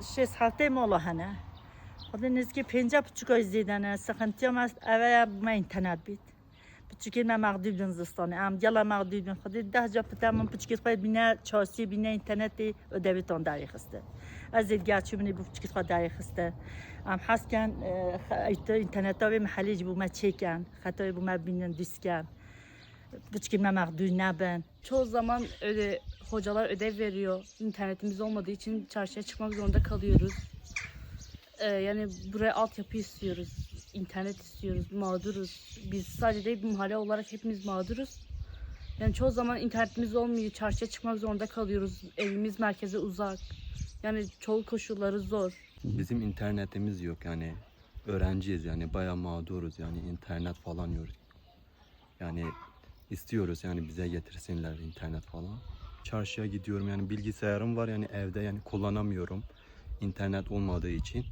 شش هفته مولا هنه خود نزدیک پنجاه بچگاه زیدنه سخنتی هم است اوه ما اینترنت بید بچگی من مغدوب دن زستانه ام گلا مغدوب دن خود ده جا پتا من بچگی خواهد بینه چاسی بینه اینترنتی و دویتان داری خسته از دیگر چی بینه بچگی خواهد داری خسته ام حس کن اینترنت ها به محلی جبو ما چکن خطای بو ما بینن دوست کن بچگی من مغدوب نبن Çoğu zaman öyle hocalar ödev veriyor. İnternetimiz olmadığı için çarşıya çıkmak zorunda kalıyoruz. Ee, yani buraya altyapı istiyoruz. internet istiyoruz. Mağduruz. Biz sadece değil mahalle olarak hepimiz mağduruz. Yani çoğu zaman internetimiz olmuyor. Çarşıya çıkmak zorunda kalıyoruz. Evimiz merkeze uzak. Yani çoğu koşulları zor. Bizim internetimiz yok yani öğrenciyiz yani bayağı mağduruz yani internet falan yok. Yani istiyoruz yani bize getirsinler internet falan. Çarşıya gidiyorum yani bilgisayarım var yani evde yani kullanamıyorum internet olmadığı için.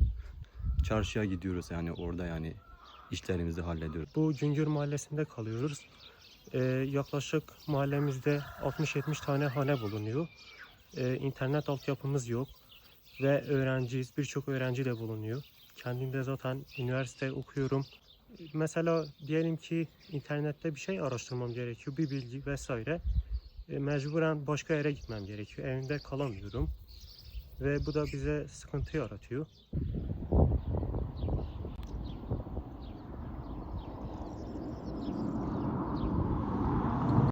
Çarşıya gidiyoruz yani orada yani işlerimizi hallediyoruz. Bu Güngör Mahallesi'nde kalıyoruz. Ee, yaklaşık mahallemizde 60-70 tane hane bulunuyor. Ee, internet altyapımız yok ve öğrenciyiz. Birçok öğrenci de bulunuyor. Kendim de zaten üniversite okuyorum. Mesela diyelim ki internette bir şey araştırmam gerekiyor, bir bilgi vesaire. Ee, mecburen başka yere gitmem gerekiyor. Evimde kalamıyorum ve bu da bize sıkıntı yaratıyor.